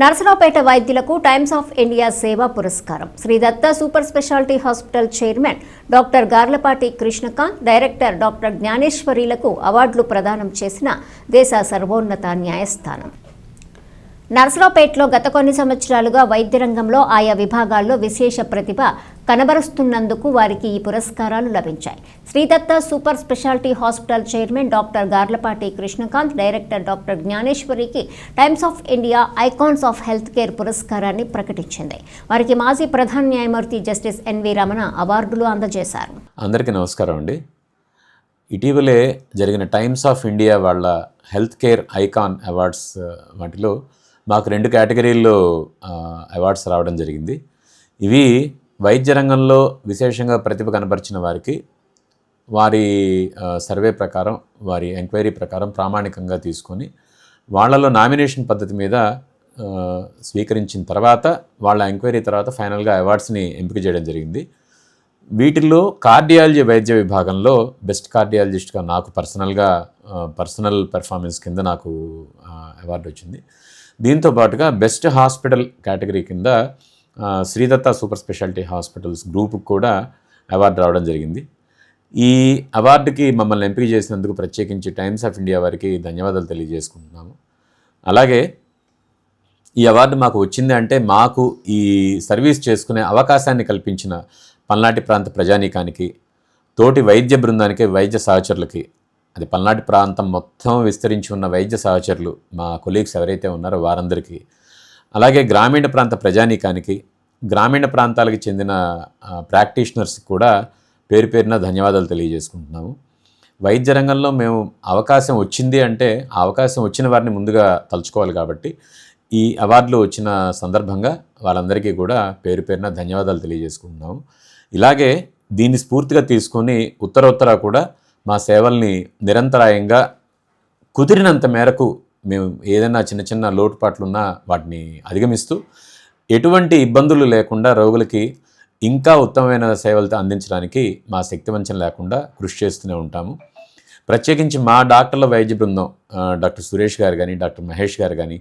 నరసరావుపేట వైద్యులకు times of India సేవా పురస్కారం. Shri Datta super speciality hospital chairman doctor Garlapati Krishnakanth director doctor జ్ఞానేశ్వరిలకు అవార్డులు ప్రదానం చేసిన దేశ సర్వోన్నత న్యాయస్థానం. నర్సరావుపేటలో గత కొన్ని సంవత్సరాలుగా వైద్య రంగంలో ఆయా విభాగాల్లో విశేష ప్రతిభ కనబరుస్తున్నందుకు వారికి ఈ పురస్కారాలు లభించాయి. Sridatta super speciality hospital chairman doctor Garlapati Krishnakanth director doctor జ్ఞానేశ్వరికి Times of India icons of health care పురస్కారాన్ని ప్రకటించింది. వారికి మాజీ ప్రధాన న్యాయమూర్తి జస్టిస్ ఎన్వి రమణ అవార్డులు అందజేశారు. అందరికీ నమస్కారం అండి. ఇటీవలే జరిగిన టైమ్స్ ఆఫ్ ఇండియా వాళ్ళ హెల్త్ కేర్ ఐకాన్ అవార్డ్స్ వాటిలో మాకు రెండు కేటగిరీల్లో అవార్డ్స్ రావడం జరిగింది. ఇవి వైద్య రంగంలో విశేషంగా ప్రతిభ కనపరిచిన వారికి వారి సర్వే ప్రకారం వారి ఎంక్వైరీ ప్రకారం ప్రామాణికంగా తీసుకొని వాళ్ళలో నామినేషన్ పద్ధతి మీద స్వీకరించిన తర్వాత వాళ్ళ ఎంక్వైరీ తర్వాత ఫైనల్గా అవార్డ్స్ని ఎంపిక చేయడం జరిగింది. వీటిల్లో కార్డియాలజీ వైద్య విభాగంలో బెస్ట్ కార్డియాలజిస్ట్గా నాకు పర్సనల్గా పర్సనల్ పెర్ఫార్మెన్స్ కింద నాకు అవార్డు వచ్చింది. దీంతో పాటుగా బెస్ట్ హాస్పిటల్ కేటగిరీ కింద శ్రీదత్త సూపర్ స్పెషాలిటీ హాస్పిటల్స్ గ్రూప్కి కూడా అవార్డు రావడం జరిగింది. ఈ అవార్డుకి మమ్మల్ని ఎంపిక చేసినందుకు ప్రత్యేకించి టైమ్స్ ఆఫ్ ఇండియా వారికి ధన్యవాదాలు తెలియజేసుకుంటున్నాము. అలాగే ఈ అవార్డు మాకు వచ్చింది అంటే మాకు ఈ సర్వీస్ చేసుకునే అవకాశాన్ని కల్పించిన పల్నాటి ప్రాంత ప్రజానీకానికి తోటి వైద్య బృందానికి వైద్య సహచరులకి అది పల్నాటి ప్రాంతం మొత్తం విస్తరించి ఉన్న వైద్య సహచరులు మా కొలీగ్స్ ఎవరైతే ఉన్నారో వారందరికీ. అలాగే గ్రామీణ ప్రాంత ప్రజానీకానికి గ్రామీణ ప్రాంతాలకు చెందిన ప్రాక్టీషనర్స్ కూడా పేరు పేరున ధన్యవాదాలు తెలియజేసుకుంటున్నాము. వైద్య రంగంలో మేము అవకాశం వచ్చింది అంటే ఆ అవకాశం వచ్చిన వారిని ముందుగా తలుచుకోవాలి కాబట్టి ఈ అవార్డులు వచ్చిన సందర్భంగా వాళ్ళందరికీ కూడా పేరు పేరున ధన్యవాదాలు తెలియజేసుకుంటున్నాము. ఇలాగే దీన్ని స్ఫూర్తిగా తీసుకొని ఉత్తరోత్తర కూడా మా సేవల్ని నిరంతరాయంగా కుదిరినంత మేరకు మేము ఏదైనా చిన్న చిన్న లోటుపాట్లున్నా వాటిని అధిగమిస్తూ ఎటువంటి ఇబ్బందులు లేకుండా రోగులకి ఇంకా ఉత్తమమైన సేవలతో అందించడానికి మా శక్తివంచన లేకుండా కృషి చేస్తూనే ఉంటాము. ప్రత్యేకించి మా డాక్టర్ల వైద్య బృందం డాక్టర్ సురేష్ గారు కానీ డాక్టర్ మహేష్ గారు కానీ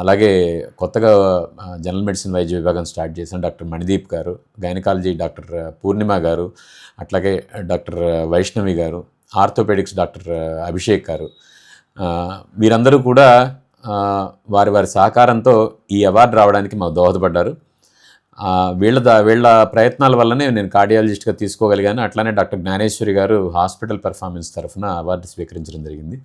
అలాగే కొత్తగా జనరల్ మెడిసిన్ వైద్య విభాగం స్టార్ట్ చేసిన డాక్టర్ మణిదీప్ గారు గైనకాలజీ డాక్టర్ పూర్ణిమ గారు అట్లాగే డాక్టర్ వైష్ణవి గారు ఆర్థోపెడిక్స్ డాక్టర్ అభిషేక్ గారు వీరందరూ కూడా వారి వారి సహకారంతో ఈ అవార్డు రావడానికి మాకు దోహదపడ్డారు. వీళ్ళ ద- వీళ్ళ ప్రయత్నాల వల్లనే నేను కార్డియాలజిస్ట్గా తీసుకోగలిగాను. అట్లానే డాక్టర్ జ్ఞానేశ్వరి గారు హాస్పిటల్ పెర్ఫార్మెన్స్ తరఫున అవార్డు స్వీకరించడం జరిగింది.